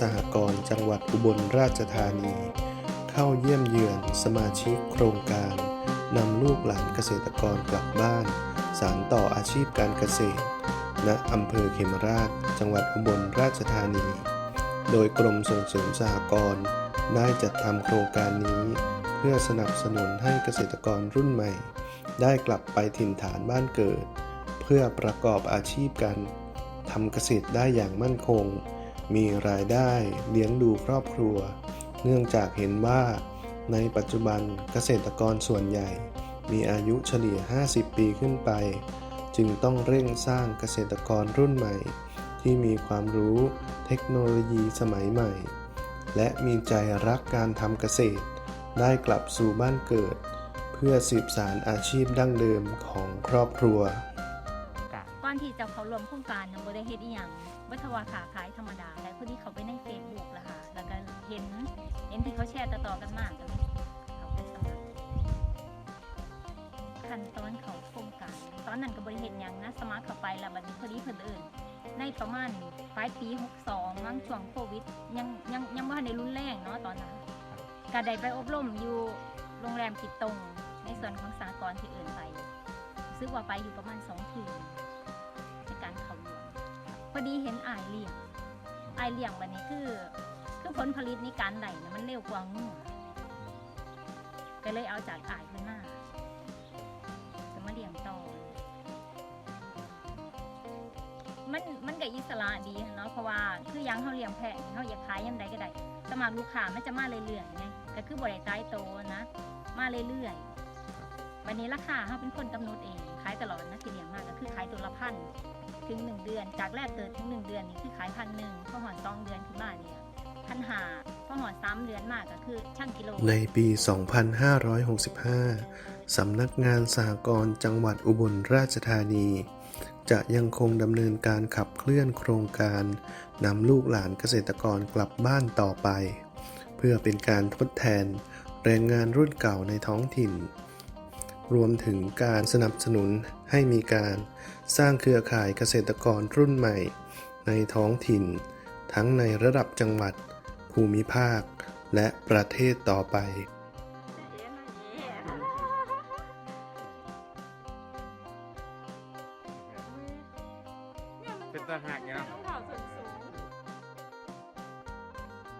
สหกรณ์จังหวัดอุบลราชธานี เข้าเยี่ยมเยือนสมาชิกโครงการนำลูกหลานเกษตรกรกลับบ้าน สานต่ออาชีพการเกษตร ณอำเภอเขมราช จังหวัดอุบลราชธานี โดยกรมส่งเสริมสหกรณ์ได้จัดทำโครงการนี้ เพื่อสนับสนุนให้เกษตรกรรุ่นใหม่ ได้กลับไปถิ่นฐานบ้านเกิด เพื่อประกอบอาชีพการ ทำเกษตรได้อย่างมั่นคง มีรายได้เลี้ยงดูครอบครัว เนื่องจากเห็นว่า ในปัจจุบันเกษตรกรส่วนใหญ่ มีอายุเฉลี่ย 50 ปีขึ้นไป จึงต้องเร่งสร้างเกษตรกรรุ่นใหม่ ที่มีความรู้เทคโนโลยีสมัยใหม่ และมีใจรักการทำเกษตร ได้กลับสู่บ้านเกิด เพื่อสืบสารอาชีพดั้งเดิมของครอบครัว อนที่จะเขารวมโครงการยังบ่ได้เฮ็ดอีหยังวัฒวาขาขายธรรมดาแต่พอดีเขาไปในเฟซบุ๊กล้วค่ะ แล้วก็เห็นเห็นที่เขาแชร์ต่อๆกันมากก็เลยเขาไปสมัครขั้นตอนเขาโครงการ ตอนนั้นก็บ่ได้เฮ็ดหยังนะสมัครเข้าไปแล้วบัดนี้พอดีเพิ่นเอิ้นในประมาณปลายปี 62มั้งช่วงโควิด ยังยังยังบ่ทันได้รุนแรงเนาะตอนนั้นก็ได้ไปอบรมอยู่โรงแรมกิตตงในส่วนของสากลที่เอื่นไป ซึกว่าไปอยู่ประมาณ2คืน อดีเห็นอายเลี้ยงอายเลี้ยงวันนี้คือ คือผลผลิตในการไหลเนี่ยมันเร็วกว่างูก็เลยเอาจากอายขึ้นมาจะมาเลี้ยงต่อมันมันก็อิสระดีเนาะเพราะว่าคือยังเขาเลี้ยงแพะเขาอยากขายยังไงก็ได้สมัครลูกค้ามันจะมาเรื่อยๆไงก็คือบริตายโตนะ มาเรื่อยๆ วันนี้ราคาเขาเป็นคนกำหนดเองขายตลอดนะที่เลี้ยงมากก็คือขายตัวละพันถึง 1 เดือน จากแรกเกิดถึง 1 เดือนนี่คือขายพันหนึ่งพอหอนสองเดือนขึ้นมาเนี่ยพันหาพอหอนสามเดือนมากก็คือช่างกิโล ในปี 2565 สำนักงานสหกรณ์จังหวัดอุบลราชธานี จะยังคงดำเนินการขับเคลื่อนโครงการนำลูกหลานเกษตรกรกลับบ้านต่อไป เพื่อเป็นการทดแทนแรงงานรุ่นเก่าในท้องถิ่น รวมถึงการสนับสนุนให้มีการสร้างเครือข่ายเกษตรกรรุ่นใหม่ ในท้องถิ่น ทั้งในระดับจังหวัด ภูมิภาค และประเทศต่อไปเป็นตาหักเนี่ย